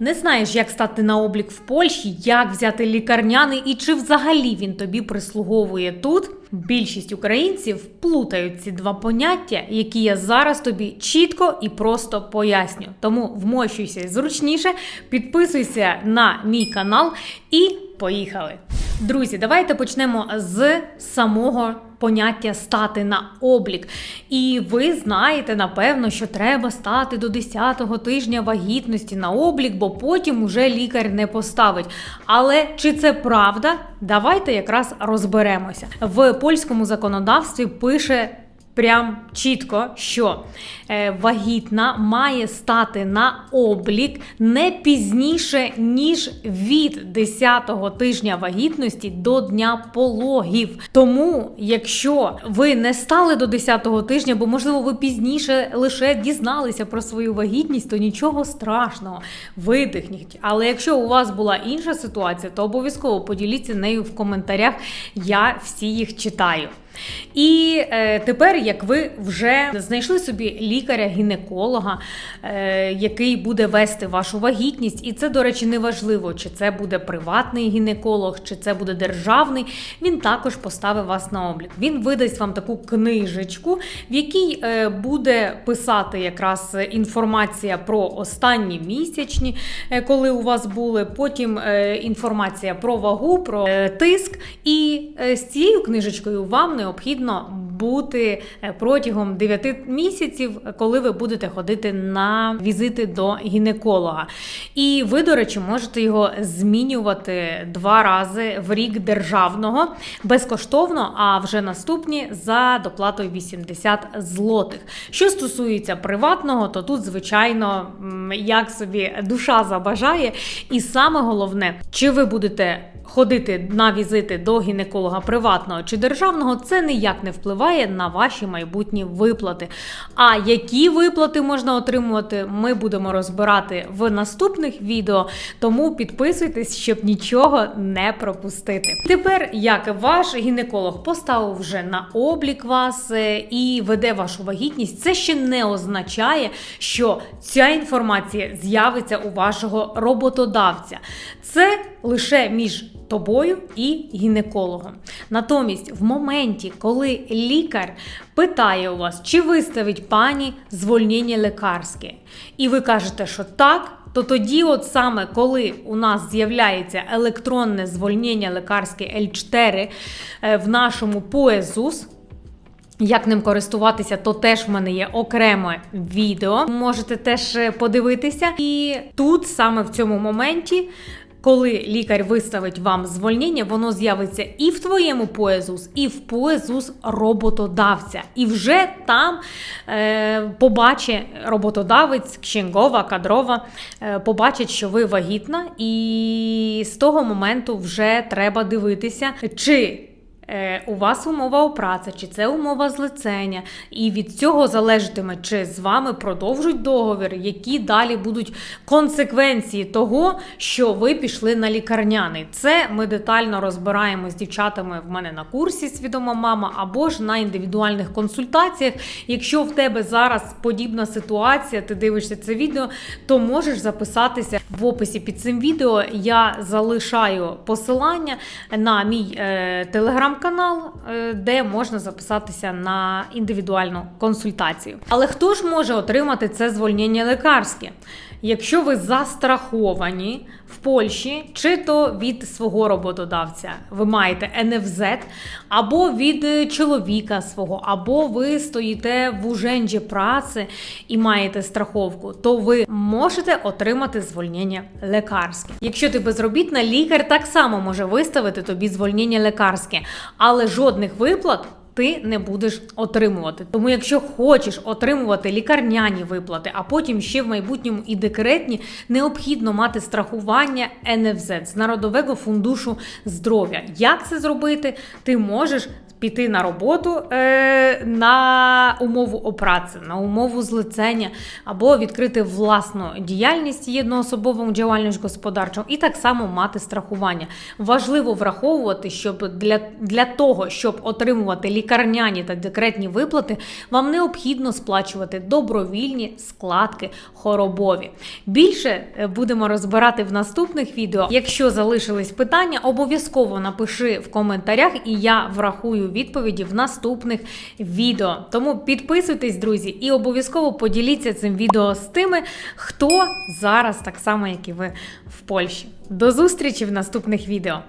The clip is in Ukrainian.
Не знаєш, як стати на облік в Польщі, як взяти лікарняний і чи взагалі він тобі прислуговує тут? Більшість українців плутають ці два поняття, які я зараз тобі чітко і просто поясню. Тому вмощуйся зручніше, підписуйся на мій канал і поїхали. Друзі, давайте почнемо з самого поняття стати на облік. І ви знаєте, напевно, що треба стати до 10-го тижня вагітності на облік, бо потім уже лікар не поставить. Але чи це правда? Давайте якраз розберемося. В польському законодавстві пише. Прям чітко, що е, вагітна має стати на облік не пізніше, ніж від 10-го тижня вагітності до дня пологів. Тому, якщо ви не стали до 10-го тижня, бо можливо ви пізніше лише дізналися про свою вагітність, то нічого страшного, видихніть. Але якщо у вас була інша ситуація, то обов'язково поділіться нею в коментарях. Я всі їх читаю. І е, тепер, як ви вже знайшли собі лікаря-гінеколога, е, який буде вести вашу вагітність, і це, до речі, не важливо, чи це буде приватний гінеколог, чи це буде державний. Він також поставить вас на облік. Він видасть вам таку книжечку, в якій е, буде писати якраз інформація про останні місячні, е, коли у вас були. Потім е, інформація про вагу, про е, тиск. І е, з цією книжечкою вам необхідно бути е, протягом 9 місяців, коли ви будете ходити на візити до гінеколога. І ви, до речі, можете його змінювати два рази в рік державного безкоштовно, а вже наступні за доплатою 80 злотих. Що стосується приватного, то тут, звичайно, як собі душа забажає. І саме головне, чи ви будете ходити на візити до гінеколога приватного чи державного, це ніяк не впливає на ваші майбутні виплати. А які виплати можна отримувати, ми будемо розбирати в наступних відео. Тому підписуйтесь, щоб нічого не пропустити. Тепер, як ваш гінеколог поставив вже на облік вас е, і веде вашу вагітність, це ще не означає, що ця інформація з'явиться у вашого роботодавця. Це лише між тобою і гінекологом. Натомість, в моменті, коли лікар питає у вас, чи виставить пані звольнення лікарське, і ви кажете, що так. То тоді, от саме коли у нас з'являється електронне звольнення лікарське L4 е, в нашому ПОЕЗУС, як ним користуватися, то теж в мене є окреме відео. Можете теж е, подивитися. І тут саме в цьому моменті. Коли лікар виставить вам звольнення, воно з'явиться і в твоєму поезус, і в поезус роботодавця. І вже там е, побачить роботодавець, кщенгова, кадрова, е, побачить, що ви вагітна, і з того моменту вже треба дивитися, чи у вас умова у праці, чи це умова злицення, і від цього залежатиме, чи з вами продовжують договір, які далі будуть консеквенції того, що ви пішли на лікарняний. Це ми детально розбираємо з дівчатами в мене на курсі Свідома мама або ж на індивідуальних консультаціях. Якщо в тебе зараз подібна ситуація, ти дивишся це відео, то можеш записатися в описі під цим відео. Я залишаю посилання на мій е, телеграм-канал, е, де можна записатися на індивідуальну консультацію. Але хто ж може отримати це звольнення лікарське? Якщо ви застраховані в Польщі, чи то від свого роботодавця, ви маєте НФЗ, або від е, чоловіка свого, або ви стоїте в уженджі праці і маєте страховку, то ви можете отримати звольнення лікарське. Якщо ти безробітна, лікар так само може виставити тобі звольнення лікарське, але жодних виплат ти не будеш отримувати. Тому, якщо хочеш отримувати лікарняні виплати, а потім ще в майбутньому і декретні, необхідно мати страхування НФЗ з Народового фундушу здоров'я. Як це зробити? Ти можеш піти на роботу е, на умову опраці, на умову злицення, або відкрити власну діяльність єдноособовому діяльність господарчу, і так само мати страхування. Важливо враховувати, щоб для, для того, щоб отримувати лікарняні та декретні виплати, вам необхідно сплачувати добровільні складки хоробові. Більше е, будемо розбирати в наступних відео. Якщо залишились питання, обов'язково напиши в коментарях, і я врахую відповіді в наступних відео. Тому підписуйтесь, друзі, і обов'язково поділіться цим відео з тими, хто зараз так само, як і ви в Польщі. До зустрічі в наступних відео.